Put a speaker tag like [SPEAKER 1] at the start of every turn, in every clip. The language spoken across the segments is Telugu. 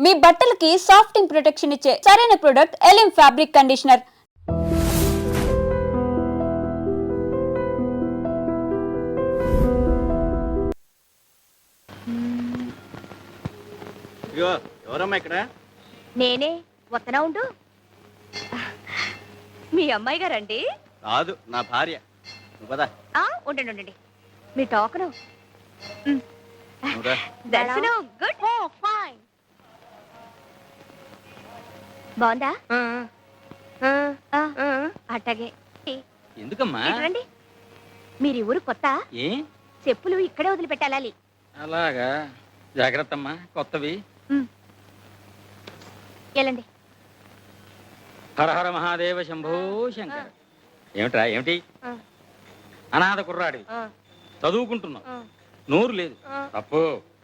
[SPEAKER 1] మీ బట్టలకి సాఫ్టింగ్ ప్రొటెక్షన్ ఇచ్చే సరైన ప్రొడక్ట్ ఎలిమ్ ఫ్యాబ్రిక్ కండిషనర్
[SPEAKER 2] ఇగో ఎవరమ్మా ఇక్కడ?
[SPEAKER 3] నేనే వత్తనా ఉండు. మీ అమ్మాయి గారండి?
[SPEAKER 2] కాదు నా భార్య. నువ్వు పద.
[SPEAKER 3] ఆ, ఉండండి ఉండండి. మీ టోకను. దర్శనం గుడ్. ఫైన్. బాగుందా? ఆ, అట్టగే.
[SPEAKER 4] ఎందుకమ్మా?
[SPEAKER 3] రండి. మీరు ఈ ఊరు కొత్త?
[SPEAKER 4] ఏ?
[SPEAKER 3] చెప్పులు ఇక్కడే వదిలిపెట్టాలి
[SPEAKER 4] అలాగా? జాగ్రత్త అమ్మా కొత్తవి
[SPEAKER 3] వెళ్ళండి
[SPEAKER 4] హర హర మహాదేవ శంభో శంకర. ఏమిట్రా ఏమిటి?
[SPEAKER 3] ఆ.
[SPEAKER 4] అనాథ కుర్రాడివి.
[SPEAKER 3] ఆ,
[SPEAKER 4] చదువుకుంటున్నావు. నోరు లేదు. తప్పు.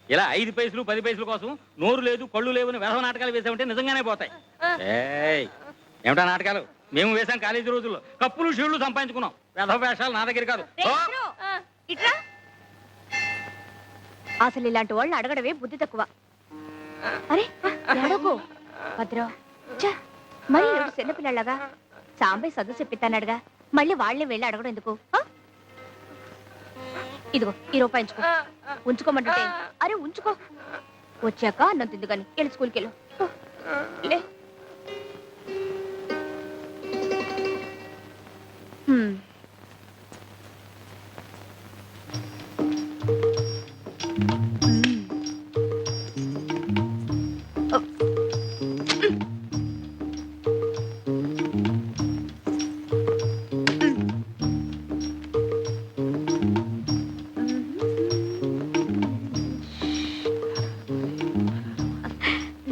[SPEAKER 4] ఇలా ఐదు పైసలు పది పైసల కోసం నోరు లేదు కళ్ళు లేవు అని వెధవ నాటకాలు వేసామంటే నిజంగానే పోతాయి. ఏయ్ ఏమిటా నాటకాలు? మేము వేసాం కాలేజీ రోజుల్లో. కప్పులు షీళ్ళు సంపాదించుకున్నాం. వెధవ వేషాలు నా దగ్గర కాదు. ఓ!
[SPEAKER 3] ఇట్రా. అసలు ఇలాంటి వాళ్ళని అడగడమే బుద్ధి తక్కువ. అరే ఎడకు భద్రం. ఛ, మరి ఏడు చిన్నపిల్లలాగా సాంబయ్య చదువు చెప్పిస్తానడుగా. మళ్ళీ వాళ్ళే వెళ్ళి అడగడం ఎందుకు? ఆ? ఇదిగో ఈ రూపాయి ఉంచుకో. ఉంచుకోమంటుంటే అరే ఉంచుకో. వచ్చాక అన్నం తిందు కానీ వెళ్ళి స్కూల్కి వెళ్ళు. లే.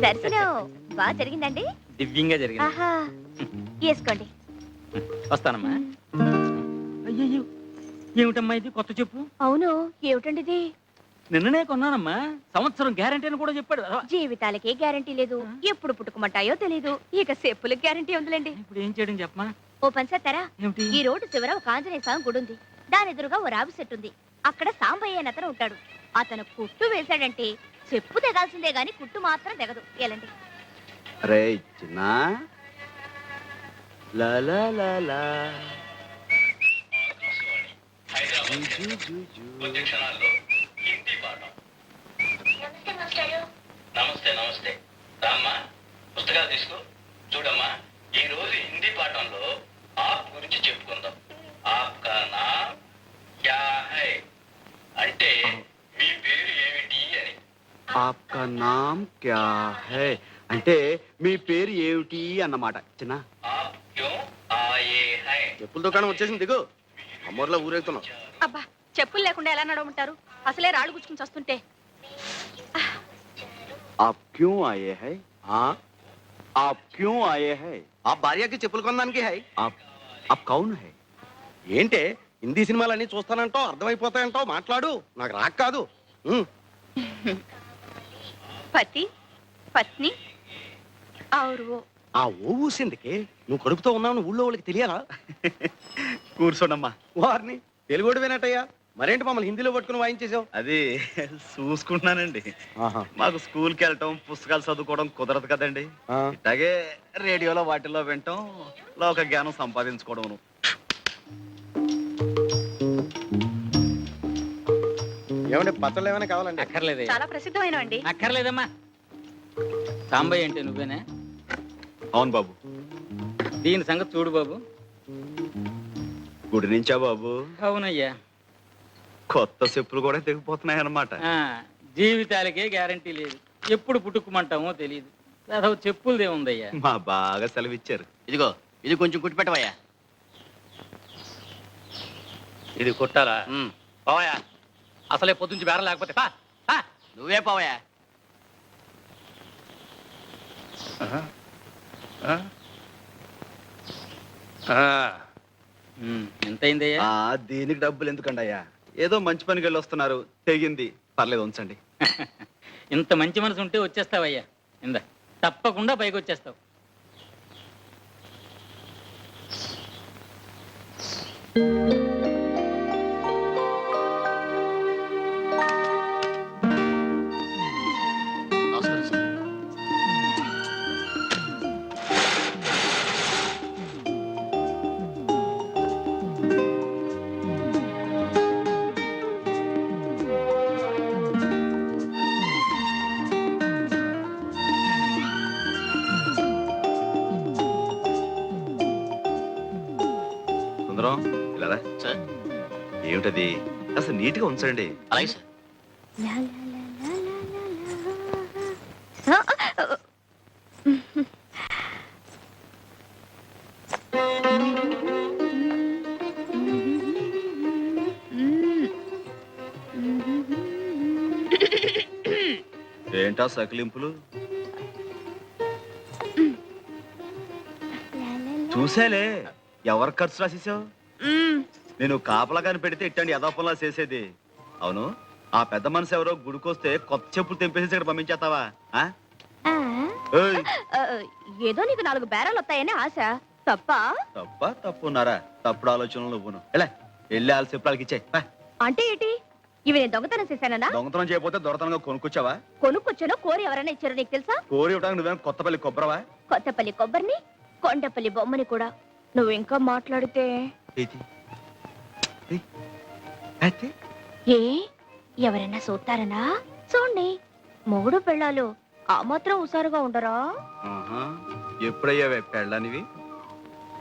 [SPEAKER 3] దర్శనం. బాగా జరిగిందండి?
[SPEAKER 4] దివ్యంగా జరిగింది.
[SPEAKER 3] ఆహా. వేసుకోండి.
[SPEAKER 4] వస్తానమ్మా. అయ్యయ్యో ఏమిటమ్మా ఇది? కొత్త చెప్పు.
[SPEAKER 3] అవును ఏమిటండి ఇది?
[SPEAKER 4] నిన్ననే కొన్నానమ్మా. సంవత్సరం గ్యారంటీ అని కూడా చెప్పాడు.
[SPEAKER 3] జీవితాలకే గ్యారంటీ లేదు. ఎప్పుడు పుట్టుకుమంటాయో తెలీదు. ఇక చెప్పులకు గ్యారంటీ ఉందిలేండి.
[SPEAKER 4] ఇప్పుడు ఏం చేయడం చెప్పమా
[SPEAKER 3] ఓ పని చేస్తారా? ఈ రోడ్డు చివర ఒక ఆంజనేయ స్వామి గుడి ఉంది. దాని ఎదురుగా ఓ రావి చెట్టు ఉంది. అక్కడ సాంబయ్య అని అతను ఉంటాడు. అతను కుట్టు వేశాడంటే చెప్పు తెగాల్సిందే గాని కుట్టు మాత్రం తెగదు. ఎలాంటి
[SPEAKER 2] అరే చిన్న. లా లా లా లా. జూ, జూ, జూ, జూ.
[SPEAKER 5] నమస్తే నమస్తే రామ్మా పుస్తకాలు తీసుకో. చూడమ్మా ఈ రోజు హిందీ పాఠంలో ఆప్ గురించి చెప్పుకుందాం. ఆప్ కా క్యా హై? అంటే మీ పేరు ఏమిటి?
[SPEAKER 2] ఆప్కా నామ్ క్యా హై అంటే మీ పేరు ఏమిటి అన్నమాట చిన్న.
[SPEAKER 6] చెప్పుల దుకాణం వచ్చేసింది దిగు. అమ్మోర్లో ఊరేగుతున్నాం
[SPEAKER 3] అబ్బా చెప్పులు లేకుండా ఎలా నడవమంటారు? అసలే రాళ్ళు గుచ్చుకుని వస్తుంటే
[SPEAKER 2] ఆప్ క్యూ ఆయే హై ఆప్ క్యూ ఆయే హై
[SPEAKER 6] ఆ భార్యకి చెప్పులు కొనడానికి హై.
[SPEAKER 2] ఆప్ ఆప్ కౌన్ హై
[SPEAKER 6] ఏంటే హిందీ సినిమాలన్నీ చూస్తానంటో అర్థమైపోతాయంటో మాట్లాడు. నాకు రాక్ కాదు.
[SPEAKER 3] పతి పత్ని.
[SPEAKER 6] ఆ ఓ ఊసిందికి. నువ్వు కడుపుతో ఉన్నావు ఊళ్ళో వాళ్ళకి తెలియాలా?
[SPEAKER 2] కూర్చోండమ్మా.
[SPEAKER 6] వారిని. తెలుగుడు వినట్టయ్యా మరేంటి మమ్మల్ని హిందీలో పట్టుకుని వాయించేసావు
[SPEAKER 2] అది చూసుకుంటున్నానండి. మాకు స్కూల్కి వెళ్ళటం పుస్తకాలు చదువుకోవడం కుదరదు కదండి. ఇట్లాగే రేడియోలో వాటిల్లో వినటం లోక జ్ఞానం సంపాదించుకోవడం
[SPEAKER 6] ఏమంటే పచ్చళ్ళు ఏమైనా కావాలండి?
[SPEAKER 4] అక్కర్లేదే.
[SPEAKER 3] చాలా ప్రసిద్ధమైన అండి
[SPEAKER 4] అక్కర్లేదమ్మా. సాంబయ్య అంటే నువ్వేనా?
[SPEAKER 2] అవును బాబు.
[SPEAKER 4] దీని సంగతి చూడు బాబు.
[SPEAKER 2] గుడి నుంచా బాబు?
[SPEAKER 4] అవునయ్యా.
[SPEAKER 2] కొత్త చెప్పులు కూడా తెగిపోతున్నాయి అన్నమాట
[SPEAKER 4] ఆ, జీవితాలకే గ్యారంటీ లేదు. ఎప్పుడు పుట్టుకుమంటామో తెలియదు అసలు చెప్పులదే ఉందయ్యా.
[SPEAKER 2] మా బాగా సెలవిచ్చారు.
[SPEAKER 5] ఇదిగో ఇది కొంచెం కుట్టి పెట్టవయ్యా
[SPEAKER 4] ఇది కొట్టాలా? పోవయా అసలే పొద్దుంచి బేరం లేకపోతే పా, పా.
[SPEAKER 5] నువ్వే
[SPEAKER 4] ఎంతైందయ్యా?
[SPEAKER 2] ఆ దీనికి డబ్బులు ఎందుకండి అయ్యా ఏదో మంచి పనికి వెళ్ళి వస్తున్నారు. తెగింది. పర్లేదు ఉంచండి.
[SPEAKER 4] ఇంత మంచి మనసు ఉంటే వచ్చేస్తావయ్యా. ఇందా తప్పకుండా పైకి వచ్చేస్తావు.
[SPEAKER 2] సుందరం ఇలా రా.
[SPEAKER 7] సార్
[SPEAKER 2] ఏమిటది? అసలు నీట్గా ఉంచండి.
[SPEAKER 7] అలాగే సార్.
[SPEAKER 2] ఏంటా సకిలింపులు? చూసాలే ఎవరు ఖర్చు రాసేసావు? నేను కాపలాగాని పెడితే ఇట్టండి యథాపంలా చేసేది. అవును ఆ పెద్ద మనసు ఎవరో గుడికొస్తే కొత్త చెప్పులు తెంపేసి ఇక్కడ పంపించేస్తావా?
[SPEAKER 3] ఏదో నీకు నాలుగు బేరాలు వస్తాయని ఆశ. తప్ప?
[SPEAKER 2] తప్ప తప్పున్నారా తప్పుడు ఆలోచనలు పోను ఎలా వెళ్ళి వాళ్ళ చెప్పులకి ఇచ్చే
[SPEAKER 3] అంటే ఏంటి? ఇవి నేను దొంగతనం చేశానన్నా
[SPEAKER 2] దొంగతనం చేయకపోతే దొరతనంగా కొనుక్కొచ్చావా?
[SPEAKER 3] కొనుక్కొచ్చానో కోరి ఎవరైనా ఇచ్చారో నీకు తెలుసా?
[SPEAKER 2] కోరి ఇవ్వడానికి నువ్వేం కొత్తపల్లి కొబ్బరవా?
[SPEAKER 3] కొత్తపల్లి కొబ్బరిని కొండపల్లి బొమ్మని కూడా నువ్వు ఇంకా మాట్లాడితే
[SPEAKER 2] అయితే?
[SPEAKER 3] ఏ? ఎవరైనా చూస్తారనా చూడండి మొగుడు పెళ్ళాలు ఆ మాత్రం హుషారుగా ఉండరా?
[SPEAKER 2] ఆహా. ఎప్పుడయ్యావే పెళ్ళనివి?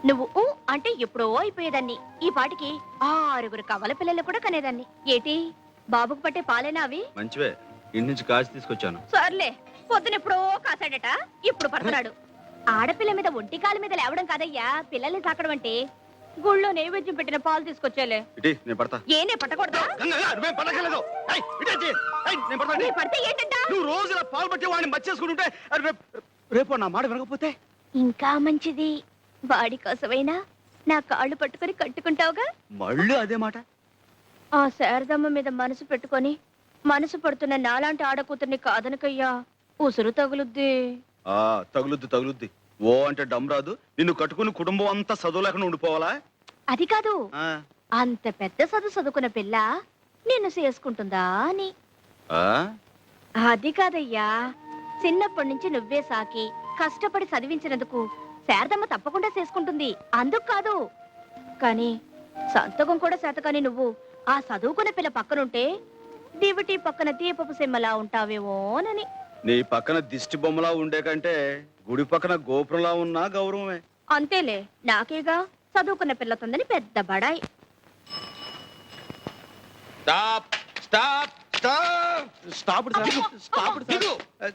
[SPEAKER 3] నువ్వు ఊ అంటే ఎప్పుడో అయిపోయేదాన్ని. ఈ పాటికి ఆరుగురు కవల పిల్లలు కూడా కనేదాన్ని. ఏటి? బాబుకు పట్టే పాలేనా అవి?
[SPEAKER 2] మంచివే. ఇంటి నుంచి కాచి తీసుకొచ్చాను.
[SPEAKER 3] సర్లే పొద్దునెప్పుడో కాసాడట ఇప్పుడు పడుతున్నాడు. ఆడపిల్ల మీద ఒంటి కాలు మీద లేవడం కాదయ్యా. పిల్లల్ని సాకడం అంటే గుళ్ళో నైవేద్యం పెట్టిన పాలు తీసుకొచ్చేలే
[SPEAKER 2] ఇటీ నేను పడతా.
[SPEAKER 3] ఏనే పట్టకూడదా?
[SPEAKER 2] గంగ, గంగ, నువ్వేం పడక్కర్లేదు. ఏయ్, ఇటే చెయ్యి. ఏయ్, నేను పడతా.
[SPEAKER 3] నీ పడితే ఏంటంట?
[SPEAKER 2] నువ్వు రోజు ఇలా పాలు పట్టి వాడిని మర్చేసుకుంటుంటే అది రేపు రేపు నా మాట వినకపోతే?
[SPEAKER 3] ఇంకా మంచిది. వాడి కోసమైనా నా కాళ్ళు పట్టుకొని కట్టుకుంటావుగా?
[SPEAKER 2] మళ్ళీ అదే మాట?
[SPEAKER 3] ఆ శారదమ్మ మీద మనసు పెట్టుకొని మనసు పడుతున్న నాలాంటి ఆడకూతుర్ని కాదనకయ్యా. ఉసురు తగులుద్ది.
[SPEAKER 2] ఆ తగులుద్ది తగులుద్ది. ఓ అంటే డమ్ రాదు. నిన్ను కట్టుకుని కుటుంబం అంతా చదువు లేకుండా ఉండిపోవాలా?
[SPEAKER 3] అది కాదు.
[SPEAKER 2] ఆ,
[SPEAKER 3] అంత పెద్ద చదువు చదువుకున్న పిల్ల నిన్ను చేసుకుంటుందా అని.
[SPEAKER 2] ఆ?
[SPEAKER 3] అది కాదయ్యా. చిన్నప్పటి నుంచి నువ్వే సాకి. కష్టపడి చదివించినందుకు శారదమ్మ తప్పకుండా చేసుకుంటుంది. అందుకు కాదు. కానీ సంతకం కూడా శాతకాని నువ్వు. ఆ చదువుకున్న పిల్ల పక్కనుంటే దివిటి పక్కన దీపపు సిమ్మలా ఉంటావేమోనని.
[SPEAKER 2] నీ పక్కన దిష్టి బొమ్మలా ఉండే కంటే గుడి పక్కన గోపురంలా ఉన్నా గౌరవమే.
[SPEAKER 3] అంతేలే నాకేగా చదువుకున్న పిల్లతుందని పెద్ద బడాయి.
[SPEAKER 5] Stop stop stop.
[SPEAKER 6] Stop sir. Stop sir.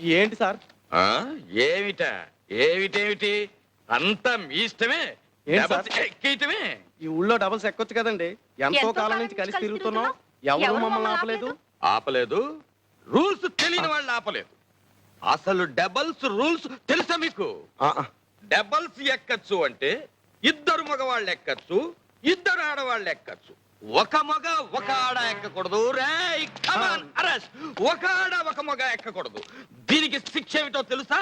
[SPEAKER 6] ఏంటి సార్?
[SPEAKER 5] ఏమిట? ఏమిటేమిటి? అంతా మీ ఇష్టమే.
[SPEAKER 6] ఏంటి సార్?
[SPEAKER 5] డబల్స్ ఎక్కేయటమే.
[SPEAKER 6] ఈ ఊళ్ళో డబల్స్ ఎక్కొచ్చు కదండి. ఎంతో కాలం నుంచి కలిసి తిరుగుతున్నాం. ఎవరు మమ్మల్ని ఆపలేదు?
[SPEAKER 5] ఆపలేదు. రూల్స్ తెలియని వాళ్ళు ఆపలేదు. అసలు డబల్స్ రూల్స్ తెలుసా మీకు. డబల్స్ ఎక్కచ్చు అంటే ఇద్దరు మగవాళ్ళు ఎక్కచ్చు ఇద్దరు ఆడవాళ్ళు ఎక్కచ్చు. ఒక మగ ఒక ఆడ ఎక్కకూడదు. ఒక ఆడ ఒక మగ ఎక్కకూడదు. దీనికి శిక్ష ఏమిటో తెలుసా?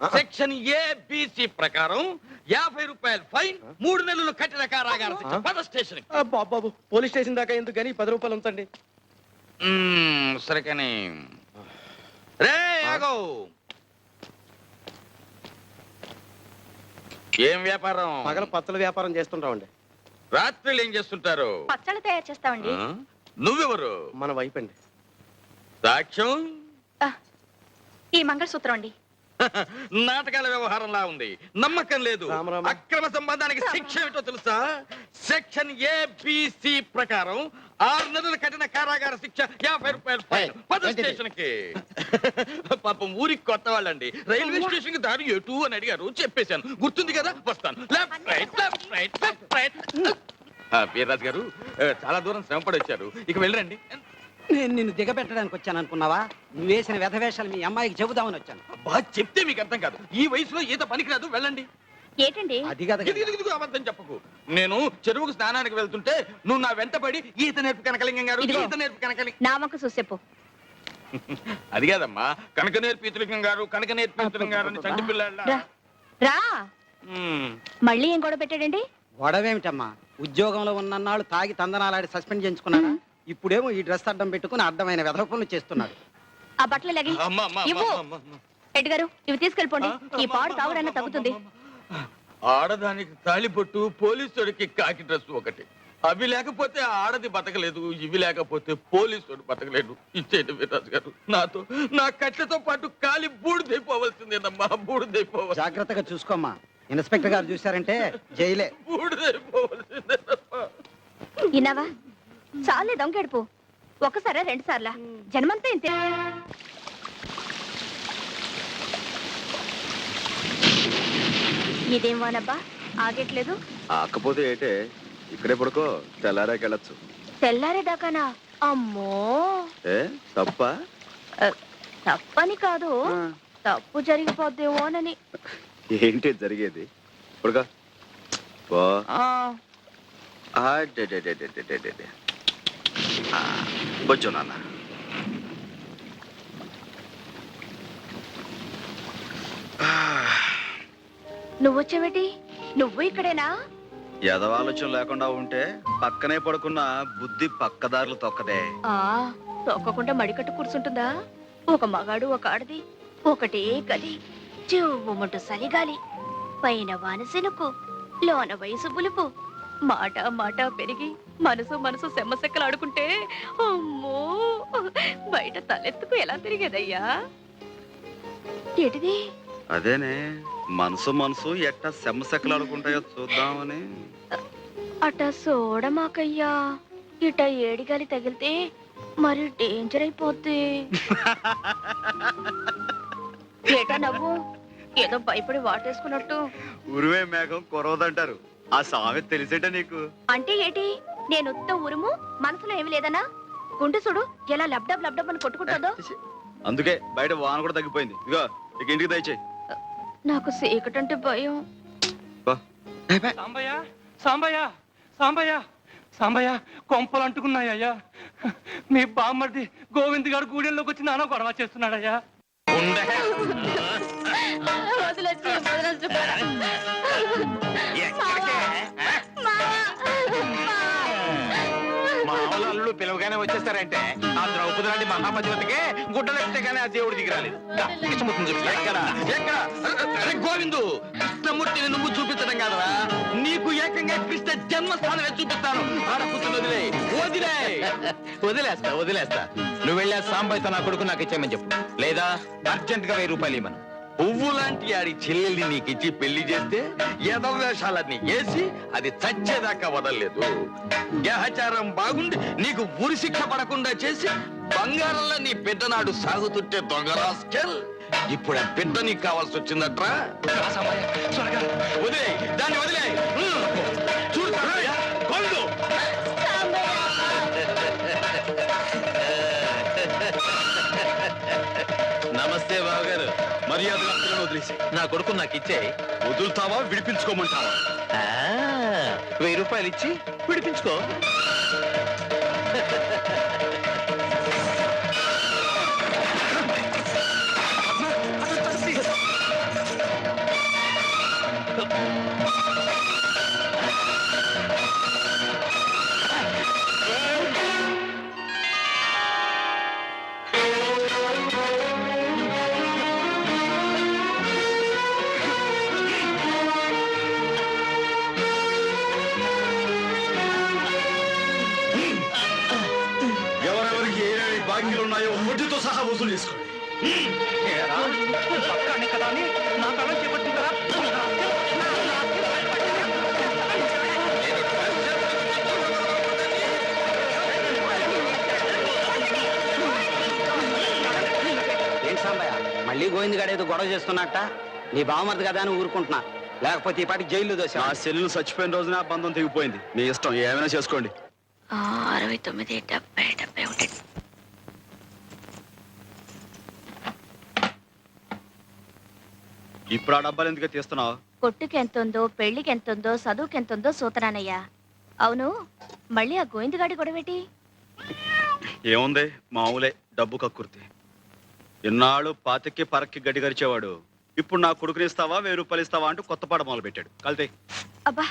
[SPEAKER 5] సెక్షన్ ఏ బిసి ప్రకారం యాభై రూపాయలు ఫైన్ మూడు నెలలు కట్టిన కారాగార స్టేషన్
[SPEAKER 6] పోలీస్ స్టేషన్ దాకా ఎందుకు కానీ పది రూపాయలు ఉంచండి.
[SPEAKER 5] సరే కానీ. రే ఆగో. ఏం వ్యాపారం?
[SPEAKER 6] పగల పచ్చల వ్యాపారం చేస్తుంటామండి
[SPEAKER 5] రాత్రులు ఏం చేస్తుంటారు?
[SPEAKER 3] పచ్చళ్ళు తయారు చేస్తామండి
[SPEAKER 5] ఆ? నువ్వెవరు?
[SPEAKER 6] మన వైపు అండి.
[SPEAKER 5] సాక్ష్యం?
[SPEAKER 3] ఈ మంగళసూత్రం అండి.
[SPEAKER 5] నాటకాల వ్యవహారంలా ఉంది. నమ్మకం లేదు.
[SPEAKER 6] రామ రామ.
[SPEAKER 5] అక్రమ సంబంధానికి శిక్ష ఏమిటో తెలుసా? సెక్షన్ ఏబిసి ప్రకారం ఆరు నెలలు కఠిన కారాగార శిక్ష యాభై రూపాయలు ఫైన్. పద స్టేషన్కి పాపం ఊరికి కొత్త వాళ్ళండి. రైల్వే స్టేషన్కి దారి ఎటు అని అడిగారు. చెప్పేశాను. గుర్తుంది కదా? వస్తాను. Left right left right left right Veerraju garu చాలా దూరం శ్రమపడి వచ్చారు. ఇక వెళ్ళండి
[SPEAKER 8] నేను నిన్ను దిగబెట్టడానికి వచ్చాను అనుకున్నావా నువ్వు వేసిన వ్యధవేషాలు మీ అమ్మాయికి చెబుదామని వచ్చాను.
[SPEAKER 5] బా చెప్తే మీకు అర్థం కాదు. ఈ వయసులో ఈత పనికిరాదు వెళ్ళండి.
[SPEAKER 3] ఏంటండి?
[SPEAKER 8] అది కదా
[SPEAKER 5] ఇదిగో, ఇదిగో, ఇదిగో, అబద్ధం చెప్పకు. నేను చెరువుకు స్నానానికి వెళ్తుంటే నువ్వు నా వెంటపడి ఈత నేర్పు కనకలింగం గారు
[SPEAKER 3] ఇదిగో.
[SPEAKER 5] ఈత నేర్పు కనకలి
[SPEAKER 3] నా వంక చూసేపు.
[SPEAKER 5] అది కాదమ్మా. కనక నేర్పు ఈతలింగం గారు కనక నేర్పు ఈతలింగం గారు అని చంటి పిల్లాళ్ళ.
[SPEAKER 3] రా రా.
[SPEAKER 5] మ్మ్.
[SPEAKER 3] మళ్ళీ ఏం గొడవ పెట్టాడండి?
[SPEAKER 8] గొడవేమిటమ్మా? ఉద్యోగంలో ఉన్నన్నాళ్ళు తాగి తందనాలాడి సస్పెండ్ చేయించుకున్నాడా ఇప్పుడేమో ఈ డ్రెస్ అడ్డం పెట్టుకుని అడ్డమైన వెధవ పనులు చేస్తున్నాడు.
[SPEAKER 3] ఆ బట్టలు లగి ఇవ్వు. రెడ్డి గారు ఇవి తీసుకెళ్ళిపోండి. ఈ పాడు తాగుడన్న తగ్గుతుంది.
[SPEAKER 5] ఆడదానికి తాళిబొట్టు పోలీసుడికి కాకి డ్రెస్ ఒకటి. అవి లేకపోతే ఆడది బతకలేదు ఇవి లేకపోతే పోలీసుడు బతకలేడు. ఇచ్చేటి వీర్రాజు గారు. నాతో నా కట్లతో పాటు కాలి బూడిదైపోవలసిందేనమ్మా బూడిదైపోవాలి
[SPEAKER 8] జాగ్రత్తగా చూసుకోమ్మా. ఇన్స్పెక్టర్ గారు చూశారంటే జైలే.
[SPEAKER 3] విన్నావా? చాలే దొంగెడుపు. ఒకసారా రెండు సార్లా జన్మంతా ఇంతే. ఇదేం వానబ్బా? ఆగట్లేదు?
[SPEAKER 2] ఆకపోతే ఏటే ఇక్కడే పడుకో తెల్లారాకెళ్ళచ్చు.
[SPEAKER 3] తెల్లారేదాకానా? అమ్మో!
[SPEAKER 2] ఏ తప్ప?
[SPEAKER 3] తప్పని కాదు. తప్పు జరిగిపోద్దేమోనని
[SPEAKER 2] ఏంటి జరిగేది? పడుకో. కూర్చో నాన్న.
[SPEAKER 3] నువ్వొచ్చావేటి? నువ్వు ఇక్కడేనా?
[SPEAKER 2] ఎదవాలోచన లేకుండా ఉంటే పక్కనే పడుకున్న బుద్ధి పక్కదారులు తొక్కదే.
[SPEAKER 3] ఆ తొక్కకుండా మడికట్టు కూర్చుంటుందా? ఒక మగాడు ఒక ఆడది ఒకటే గది. చెవుమంటూ సలిగాలి. పైన వానసెనుకు లోన వయసు పులుపు. మాట మాట పెరిగి మనసు మనసు సెమ్మసెక్కలు ఆడుకుంటే అమ్మో బయట తలెత్తుకు ఎలా తిరిగేదయ్యా? ఏటిది?
[SPEAKER 2] అదేనే మనసు మనసు ఎట్టా సెమ్మసెక్కలు ఆడుకుంటాయో చూద్దామని
[SPEAKER 3] అట సోడమాకయ్యా ఇట ఏడిగాలి తగిలితే మరి డేంజర్ అయిపోద్ది. ఏటా నవ్వు? ఏదో భయపడి వాటేసుకున్నట్టు.
[SPEAKER 2] ఉరివే మేఘం కురవదంటారు. ఆ సామె తెలిసేట నీకు?
[SPEAKER 3] అంటే ఏటి? నేను ఉత్త ఉరుము మనసులో ఏమి లేదనా? గుండె చూడు ఎలా లబ్డబ్ లబ్డబ్ అని కొట్టుకుంటుందో.
[SPEAKER 2] అందుకే బయట వాన కూడా తగ్గిపోయింది. ఇదిగో ఇక ఇంటికి దయచేయి.
[SPEAKER 3] నాకు సీకటంటే భయం.
[SPEAKER 7] సాంబయ్య సాంబయ్య సాంబయ్య సాంబయ్య కొంపలు అంటుకున్నాయ్యా. మీ బామ్మర్ది గోవింద్ గారు గూడెంలోకి వచ్చి నాన్న గొడవ చేస్తున్నాడయ్యా.
[SPEAKER 5] మామూలు పిలవగానే ఆ ద్రౌపది లాంటి మహాపతివతికే గుడ్డలెట్టే కానీ ఆ దేవుడి దిగిరాలేదు దా, కృష్ణమూర్తిని చూపిస్తా. ఎక్కడ? ఎక్కడ? అరే గోవిందు కృష్ణమూర్తిని నువ్వు చూపించడం కాదరా. నీకు ఏకంగా కృష్ణ జన్మస్థానమే చూపిస్తాను. ఆడపుత్రులు వదిలే వదిలే. వదిలేస్తా వదిలేస్తా. నువ్వు వెళ్ళా సాంబాయితో నా కొడుకు నాకు ఇచ్చేయమని చెప్పు. లేదా అర్జెంట్గా వెయ్యి రూపాయలు ఇవ్వను. పువ్వు లాంటి ఆడి చెల్లెల్ని నీకిచ్చి పెళ్ళి చేస్తే ఎదవేషాలన్నీ వేసి అది చచ్చేదాకా వదలలేదు. గ్రహచారం బాగుండి నీకు ఉరి శిక్ష పడకుండా చేసి బంగారంలో నీ పెద్దనాడు సాగుతుంటే దొంగరాస్కెల్ ఇప్పుడు ఆ పెద్ద నీకు కావాల్సి వచ్చిందట్రా? వదిలే దాన్ని వదిలే వదిలేసి నా కొడుకు నాకు ఇచ్చే వదులుతావా? విడిపించుకోమంటావా? వెయ్యి రూపాయలు ఇచ్చి విడిపించుకో.
[SPEAKER 8] మళ్ళీ గోవింద్ గారు ఏదో గొడవ చేస్తున్నట్ట నీ బావమరిది కదా అని ఊరుకుంటున్నా. లేకపోతే ఈ పాటి జైల్లో దోశ
[SPEAKER 2] నా సెల్లు చచ్చిపోయిన రోజున ఆ బంధం తెగిపోయింది. మీ ఇష్టం ఏమైనా చేసుకోండి.
[SPEAKER 3] అరవై తొమ్మిది డెబ్బై డెబ్బై ఒకటి.
[SPEAKER 2] ఇప్పుడు ఆ డబ్బాలు ఎందుకు తీస్తున్నావు?
[SPEAKER 3] కొట్టుకి ఎంత ఉందో పెళ్ళికి ఎంత ఉందో చదువుకి ఎంత ఉందో సూతరానయ్యా అవును మళ్ళీ ఆ గోవిందగాడి గొడవేటి?
[SPEAKER 2] ఏముంది? మామూలే డబ్బు కక్కుర్తి. ఇన్నాళ్ళు పాతికి పరక్కి గడ్డి గరిచేవాడు. ఇప్పుడు నా కొడుకుని ఇస్తావా వెయ్యి రూపాయలు ఇస్తావా అంటూ కొత్త పాట మొదలు పెట్టాడు కలితే.
[SPEAKER 3] అబ్బా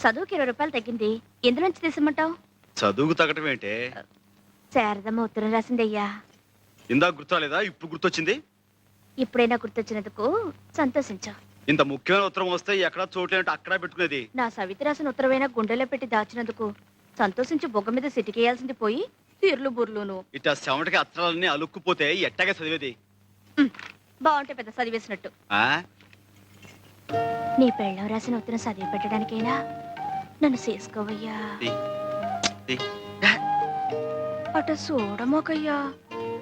[SPEAKER 3] చదువుకి ఇరవై రూపాయలు తగ్గింది. ఎందులోంచి తీసమంటావు
[SPEAKER 2] చదువుకు తగ్గటం ఏంటే?
[SPEAKER 3] శారదమ్మ ఉత్తరం రాసిందయ్యా
[SPEAKER 2] ఇందాక గుర్తురాలేదా? ఇప్పుడు గుర్తొచ్చింది?
[SPEAKER 3] ఇప్పుడైనా గుర్తొచ్చినందుకు సంతోషించు
[SPEAKER 2] ఇంత ముఖ్యమైన ఉత్తరం వస్తే ఎక్కడ చోట్లేనట్టు అక్కడ పెట్టుకునేది?
[SPEAKER 3] నా సవితి రాసిన ఉత్తరమైన గుండెలో పెట్టి దాచినందుకు సంతోషించి బొగ్గ మీద సిటికేయాల్సింది పోయి తీర్లు బుర్లును.
[SPEAKER 2] ఇట్లా చెమటకి అత్తరాలన్నీ అలుక్కుపోతే ఎట్టాగా చదివేది?
[SPEAKER 3] బాగుంటే పెద్ద చదివేసినట్టు.
[SPEAKER 2] ఆ?
[SPEAKER 3] నీ పెళ్ళం రాసిన ఉత్తరం చదివి పెట్టడానికైనా? నన్ను చేసుకోవయ్యా.
[SPEAKER 2] ది, ది.
[SPEAKER 3] అట చూడమోకయ్యా.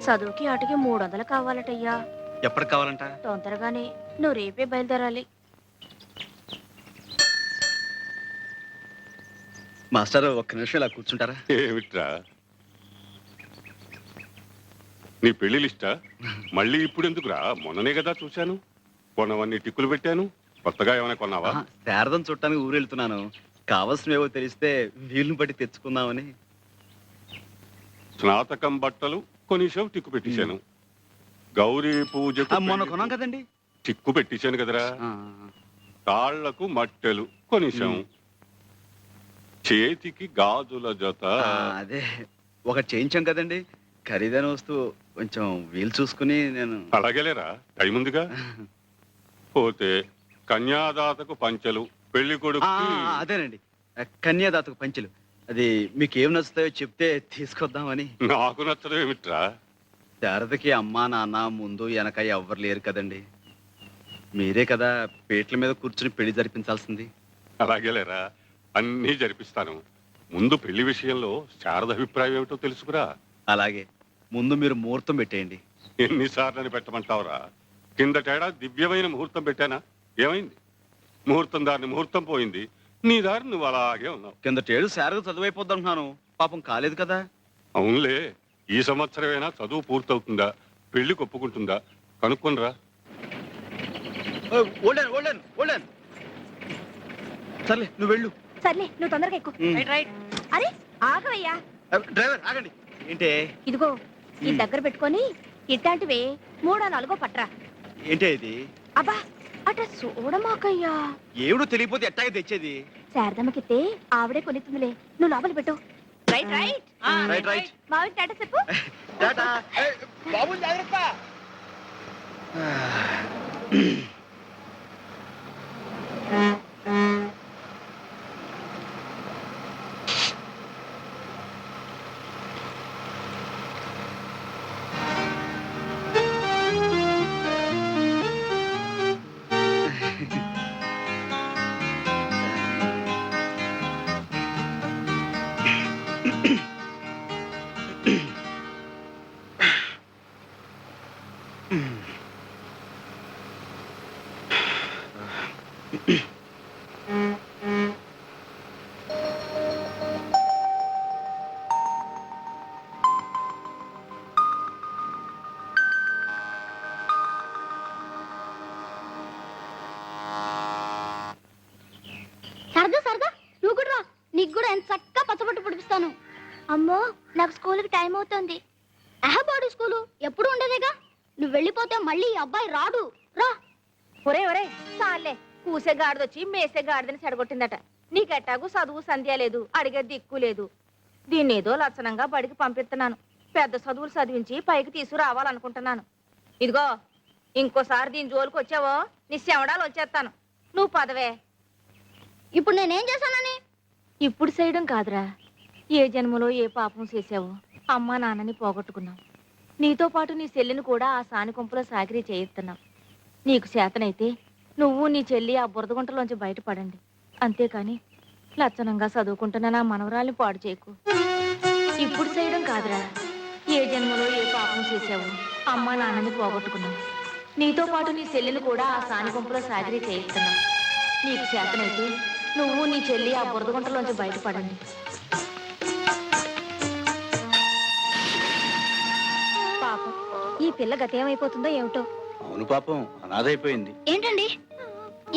[SPEAKER 3] చదువుకి ఆటకి మూడు వందలు కావాలటయ్యా.
[SPEAKER 2] ఎప్పటికి కావాలంట?
[SPEAKER 3] తొందరగానే నువ్వు రేపే బయలుదేరాలి.
[SPEAKER 2] మాస్టర్ ఒక్క నిమిషం ఇలా కూర్చుంటారా?
[SPEAKER 9] ఏమిట్రా? నీ పెళ్ళి లిస్టా? మళ్ళీ ఇప్పుడు ఎందుకురా? మొన్ననే కదా చూశాను. కొన్నవన్నీ టిక్కులు పెట్టాను. కొత్తగా ఏమైనా కొన్నావా?
[SPEAKER 2] శారదం చుట్టానికి ఊరు వెళ్తున్నాను కావాల్సినవేవో తెలిస్తే వీలుని బట్టి తెచ్చుకుందామని.
[SPEAKER 9] స్నాతకం బట్టలు కొనిసావు టిక్కు పెట్టేశాను. గౌరీ పూజకు
[SPEAKER 2] ఆ, మొన్న కొన్నాం కదండి.
[SPEAKER 9] టిక్కు పెట్టేశాను కదరా.
[SPEAKER 2] ఆ,
[SPEAKER 9] కాళ్ళకు మట్టెలు కొనిసాం. చేతికి గాజుల జత.
[SPEAKER 2] ఆ, అదే. ఒకటి చేయించాం కదండి. ఖరీదైన వస్తువు కొంచెం వీలు చూసుకుని నేను
[SPEAKER 9] అలాగేలేరా? టైం ఉందిగా. పోతే కన్యాదాతకు పంచెలు
[SPEAKER 2] పెళ్ళి
[SPEAKER 9] కొడుకు
[SPEAKER 2] అదేనండి. కన్యాదాతకు పంచులు. అది మీకు ఏం నచ్చుతాయో చెప్తే తీసుకొద్దామని.
[SPEAKER 9] నాకు నచ్చడం ఏమిట్రా?
[SPEAKER 2] శారదకి అమ్మా నాన్న ముందు వెనక ఎవ్వరు లేరు కదండి. మీరే కదా పీటల మీద కూర్చుని పెళ్ళి జరిపించాల్సింది.
[SPEAKER 9] అలాగేలేరా? అన్నీ జరిపిస్తాను. ముందు పెళ్ళి విషయంలో శారద అభిప్రాయం ఏమిటో తెలుసుకురా.
[SPEAKER 2] అలాగే. ముందు మీరు ముహూర్తం పెట్టేయండి.
[SPEAKER 9] ఎన్నిసార్లని పెట్టమంటావురా? కిందటేడా దివ్యమైన ముహూర్తం పెట్టానా? ఏమైంది? ముహూర్తం దారిని ముహూర్తం పోయింది. నీ దారి నువ్వు అలాగే ఉన్నావు.
[SPEAKER 2] కిందటేడు శారద చదువైపోద్ది అంటున్నాను పాపం కాలేదు కదా?
[SPEAKER 9] అవునులే. ఈ సంవత్సరమైనా చదువు పూర్తవుతుందా? పెళ్ళి ఒప్పుకుంటుందా కనుక్కొనిరా.
[SPEAKER 2] ఓల్డెన్ ఓల్డెన్ ఓల్డెన్. సర్లే నువ్వు వెళ్ళు.
[SPEAKER 3] సర్లే నువ్వు తొందరగా ఎక్కు.
[SPEAKER 2] ఉమ్.
[SPEAKER 3] అరే ఆగవయ్యా.
[SPEAKER 2] డ్రైవర్ ఆగండి. ఏంటే?
[SPEAKER 3] ఇదిగో ఈ. దగ్గర పెట్టుకొని ఇట్లాంటివి మూడో నాలుగో పట్రా.
[SPEAKER 2] ఏంటే ఇది?
[SPEAKER 3] అబ్బా అట చూడమాకయ్యా
[SPEAKER 2] ఏమిడో తెలియపోతే ఎట్టాగే తెచ్చేది?
[SPEAKER 3] శారదమ్మకితే ఆవిడే కొనిస్తుందిలే నువ్వు లోపల పెట్టు. Right right.
[SPEAKER 2] రైట్ రైట్
[SPEAKER 3] మావి టాటా చెప్పు.
[SPEAKER 2] టాటా బాబు జాగ్రత్త.
[SPEAKER 3] సరదా సరదా. నువ్వు కూడా రా. నీకు కూడా ఎంత చక్కగా పచ్చబొట్టు పుడిపిస్తాను. అమ్మో నాకు స్కూల్కి టైం అవుతుంది. అహబాడు స్కూలు. ఎప్పుడు ఉండదేగా? నువ్వు వెళ్ళిపోతే మళ్ళీ ఈ అబ్బాయి రాడు. కూసే గాడిదొచ్చి మేసే గాడిదని సెడగొట్టిందట నీకెట్టాగు చదువు సంధ్య లేదు అడిగే దిక్కు లేదు. దీన్ని ఏదో లక్షణంగా బడికి పంపిస్తున్నాను పెద్ద చదువులు చదివించి పైకి తీసుకురావాలనుకుంటున్నాను. ఇదిగో ఇంకోసారి దీని జోలికి వచ్చావో నీ శవడాలు వచ్చేస్తాను నువ్వు పదవే. ఇప్పుడు నేనేం చేశానని? ఇప్పుడు చేయడం కాదురా. ఏ జన్మలో ఏ పాపం చేసావో అమ్మా నాన్నని పోగొట్టుకున్నావు నీతో పాటు నీ చెల్లిని కూడా ఆ సానికొంపులో సాకిరీ చేయిస్తున్నావు నీకు చేతనైతే నువ్వు నీ చెల్లి ఆ బురదగుంటలోంచి బయటపడండి. అంతేకాని లచ్చనంగా చదువుకుంటున్న నా మనవరాల్ని పాడు చేయకు. ఇప్పుడు చేయడం కాదురా. ఏ జన్మలో ఏ పాపం చేసావు అమ్మా నాన్నని పోగొట్టుకున్నావు. నీతో పాటు నీ చెల్లిని కూడా ఆ సానికొంపులో సాగిరి చేయిస్తున్నావు. నీకు చేతనైతే నువ్వు నీ చెల్లి ఆ బురదగుంటలోంచి బయటపడండి. పాపం ఈ పిల్ల గతేమైపోతుందో ఏమిటో
[SPEAKER 6] అవును పాపం అనాథైపోయింది.
[SPEAKER 3] ఏంటండి?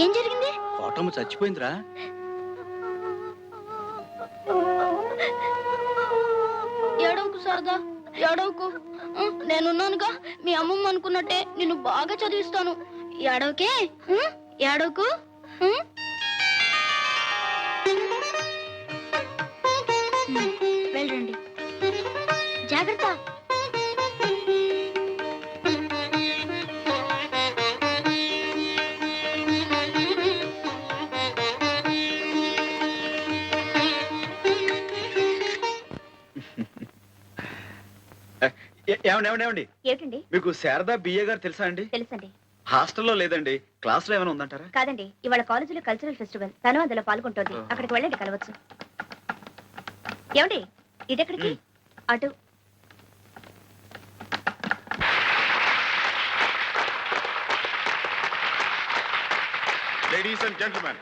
[SPEAKER 3] ఏం జరిగింది?
[SPEAKER 6] కోటమ్మ చచ్చిపోయిందిరా.
[SPEAKER 3] ఏడవకు సరదా ఏడవకు. నేనున్నానుగా మీ అమ్మమ్మ అనుకున్నట్టే నిన్ను బాగా చదివిస్తాను. ఏడవకే? ఏడవకు?
[SPEAKER 2] ఏమండి ఏమండి ఏమండి?
[SPEAKER 3] ఏమిటండి?
[SPEAKER 2] మీకు శారదా బిఏ గారు తెలుసా అండి?
[SPEAKER 3] తెలుసండి.
[SPEAKER 2] హాస్టల్లో లేదండి క్లాస్లో ఏమైనా ఉందంటారా?
[SPEAKER 3] కాదండి ఇవాళ కాలేజీలో కల్చరల్ ఫెస్టివల్ తను అందులో పాల్గొంటోంది. అక్కడికి వెళ్ళండి కలవచ్చు. ఏమండి ఇదెక్కడికి? అటు.
[SPEAKER 9] Ladies and gentlemen